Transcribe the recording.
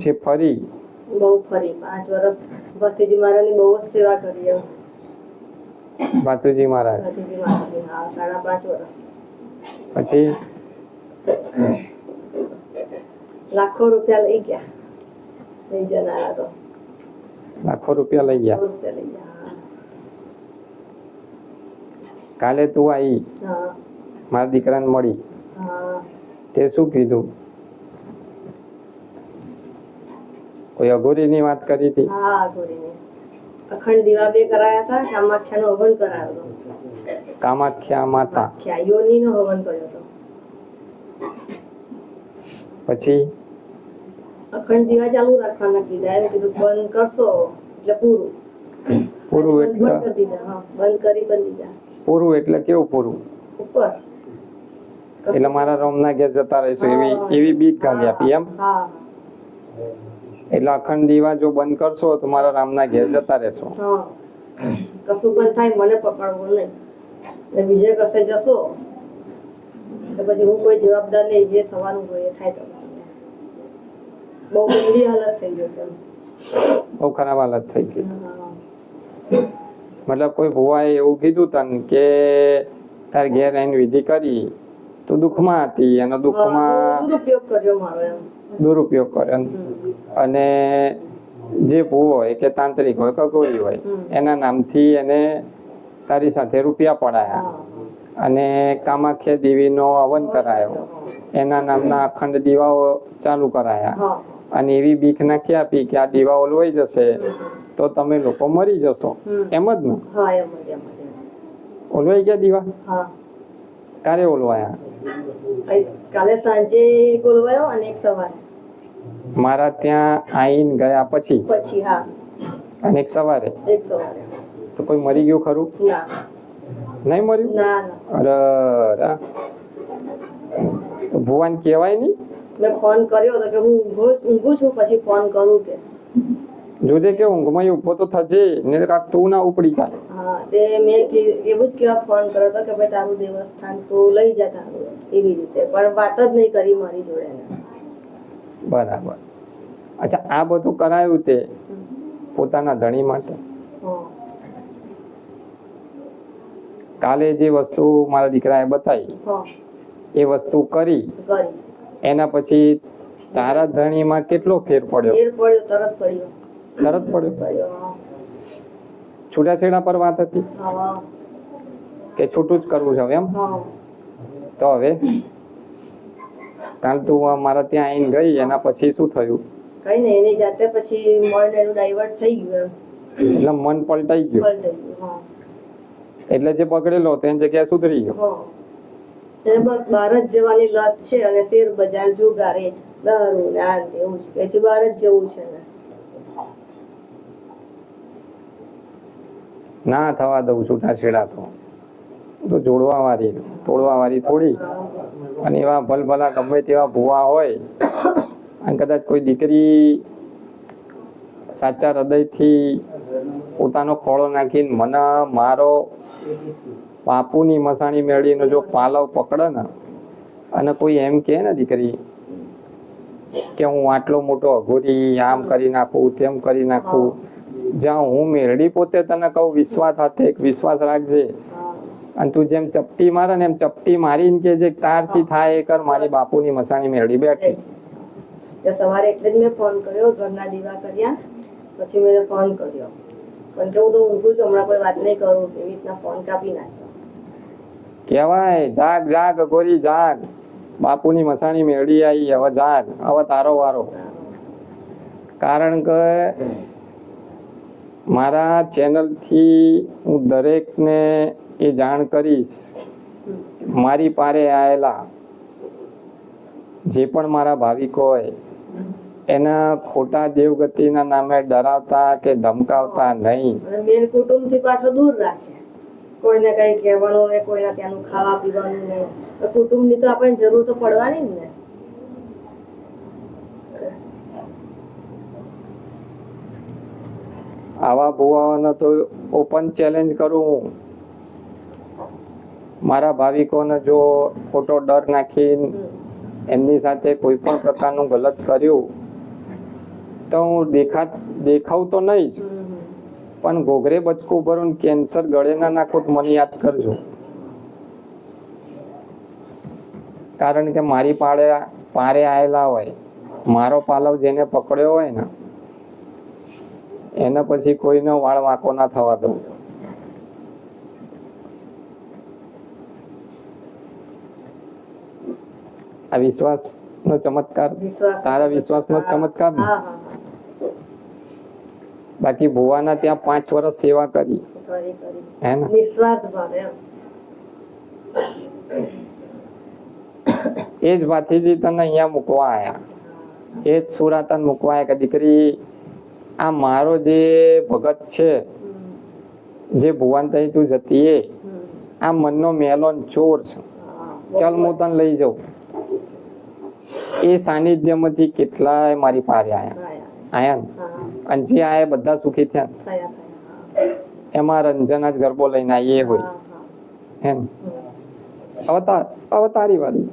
પછી ફરી? બહુ ફરી. પાંચ વર્ષ ભરતીજી મહારાજની બહુ જ સેવા કરી ભાતુજી મહારાજ? ભરતીજી મહારાજની હા સાડા પાંચ વર્ષ પછી? લાખો રૂપિયા લઈ ગયા. લઈ જનારા તો. લાખો રૂપિયા લઈ ગયા? કાલે તું આવી મારા દીકરાને મળી. તે શું કીધું? કોઈ અઘોરીની વાત કરી હતી? હા અખંડ દીવા બે કરાયા હતા કામાખ્યાનો હવન કરાયો હતો. કામાખ્યા માતા. યોનીનો હવન કર્યો હતો. પછી? અખંડ દીવા ચાલુ રાખવાના કીધા એમ કીધું બંધ કરશો. એટલે પૂરું. પૂરું બંધ એટલે? કરી દીધા હા બંધ કરી બંધ દીધા. પૂરું એટલે કેવું પૂરું? ઉપર. એટલે મારા રોમના ઘેર જતા રહીશું એવી એવી બીક ગાલી આપી એમ? હા. એટલે અખંડ દીવા જો બંધ કરશો તો મારા રામના ઘેર જતા રહેશો. કશું પણ થાય મને પકડવું નહીં. ને બીજે કસે જશો તો પછી હું કોઈ જવાબદાર નહીં જે થવાનું હોય એ થાય તમારે. બહુ ગંદી હાલત થઈ ગઈ બહુ ખરાબ હાલત થઈ ગઈ. મતલબ કોઈ ભુવાએ એવું કીધું તને કે તાર ઘેર આવીને વિધિ કરી તો દુઃખમાં હતી એનો દુઃખમાં દુરુપયોગ હમ. અને જે ભૂ હોય કે તાંત્રિક હોય કે ગોળી હોય એના નામથી એને તારી સાથે રૂપિયા પડાયા. અને કામાખ્યા દેવીનો હવન કરાયો. એના નામના અખંડ દીવાઓ ચાલુ કરાયા. અને એવી બીક નાખી આપી કે આ દીવાઓ લોઈ જશે તો તમે લોકો મરી જશો. એમ જ ને. ઓલવાઈ ગયા દીવા? ક્યારે ઓલવાયા? કાલે સાંજે ઓલવાયો અને એક સવારે? મારા ત્યાં આઈન ગયા પછી? પછી હા. અને એક સવારે? એક સવારે. તો કોઈ મરી ગયું ખરું? ના. નહીં મર્યું? ના ના. અરે અરે. ભુવાન કહેવાય નહીં? મેં ફોન કર્યો તો કે હું ઊંઘું છું પછી ફોન કરું કે. જોજે કે ઊંઘમાં ઊભો તો થજે ને કાક તું ના ઉપડી જાય. હા તે મે કી- એવું જ કેવા ફોન કર્યો હતો કે ભાઈ તારું દેવસ્થાન તું લઈ જા તારું એવી રીતે. પણ વાત જ નહીં કરી મારી જોડે. બરાબર. અચ્છા આ બધું કરાયું તે પોતાના ધણી માટે? કાલે જે વસ્તુ મારા દીકરાએ બતાવી. એ વસ્તુ કરી કરી. એના પછી તારા ધણીમાં કેટલો ફેર પડ્યો? ફેર પડ્યો તરત પડ્યો. તરત પડ્યો? છૂટાછેડા પર વાત હતી? કે છૂટું જ કરવું છે હવે એમ? તો હવે? કાલ તું મારા ત્યાં આવીને ગઈ એના પછી શું થયું? કઈ નહીં એની જાતે પછી મન એનું ડાયવર્ટ થઈ ગયું એટલે મન પલટાઈ ગયું? એટલે જે બગડેલો તેની જગ્યાએ સુધરી ગયો. એને બસ બહાર જ જવાની લત છે અને શેર બજાર જુગારે દારૂ ને એવું છે. બહાર જ જવું છે ને. ના થવા દઉં છૂટાછેડા તો. તો જોડવા વાળી તોડવા વાળી થોડી. અને એવા ભલભલા ગમે તેવા ભૂવા હોય, અને કદાચ કોઈ દીકરી સાચા હૃદયથી પોતાનો ખોળો નાખીને મને મારો બાપુની મસાણી મેળવીને જો પાલવ પકડે ને, અને કોઈ એમ કહે ને દીકરી કે હું આટલો મોટો અઘોરી આમ કરી નાખું, તેમ કરી નાખું જ્યાં હું મેળડી પોતે તને કહું વિશ્વાસ સાથે એક વિશ્વાસ રાખજે. અને તું જેમ ચપટી મારે ને એમ ચપટી મારીને કે જે તારથી થાય એ કર મારી બાપુની મસાણી મેળડી બેઠી. તે સવારે એટલે જ મેં ફોન કર્યો ઘરના દીવા કર્યા પછી મેં ફોન કર્યો. પણ કે હું તો ઊંઘું છું હમણાં કોઈ વાત નહીં કરું એવી રીતના ફોન કાપી નાખ્યો. કહેવાય જાગ જાગ ગોરી જાગ. બાપુની મસાણી મેળડી આવી હવે જાગ હવે તારો વારો. કારણ કે મારા ચેનલથી હું દરેકને એ જાણ કરીશ, મારી પારે આવેલા જે પણ મારા ભાવિકો હોય, એના ખોટા દેવગતિના નામે ડરાવતા કે ધમકાવતા નહીં. બેન કુટુંબથી પાછો દૂર રાખે. કોઈને કઈ કહેવાનું કોઈના ત્યાંનું ખાવા પીવાનું ને કુટુંબની તો આપણને જરૂર તો પડવાની જ ને. આવા ભુવાઓને તો ઓપન ચેલેન્જ કરું. હું મારા ભાવિકોને જો ખોટો ડર નાખી એમની સાથે કોઈ પણ પ્રકારનું ગલત કર્યું, તો હું દેખા, દેખાવ તો નહીં જ. પણ ઘોઘરે બચકું ભરું કેન્સર ગળે ના નાખો તો મને યાદ કરજો. કારણ કે મારી પાડે પારે આવેલા હોય. મારો પાલવ જેને પકડ્યો હોય ને એને પછી કોઈનો વાળ વાંકો ના થવા દઉં. આ વિશ્વાસ નો ચમત્કાર તારા વિશ્વાસ નો? ચમત્કાર બાકી ભુવાના ત્યાં પાંચ વર્ષ સેવા કરી. હે ને? એ જ ભાથીજી તને અહીંયા મૂકવા આયા. એ જ સુરાતન મૂકવા આયા કે દીકરી આ મારો જે ભગત છે, જે ભુવાન તઈ તું જતી એ, આ મનનો મેલો ચોર છે. ચાલ હું તને લઈ જાઉં. એ સાનિધ્યમાંથી કેટલાય મારી પારે આયા. આયા અને જે આયા બધા સુખી થયા એમાં રંજના જ ગરબો લઈને આવી એ હોય. હા. અવતાર, અવતારી વાળી.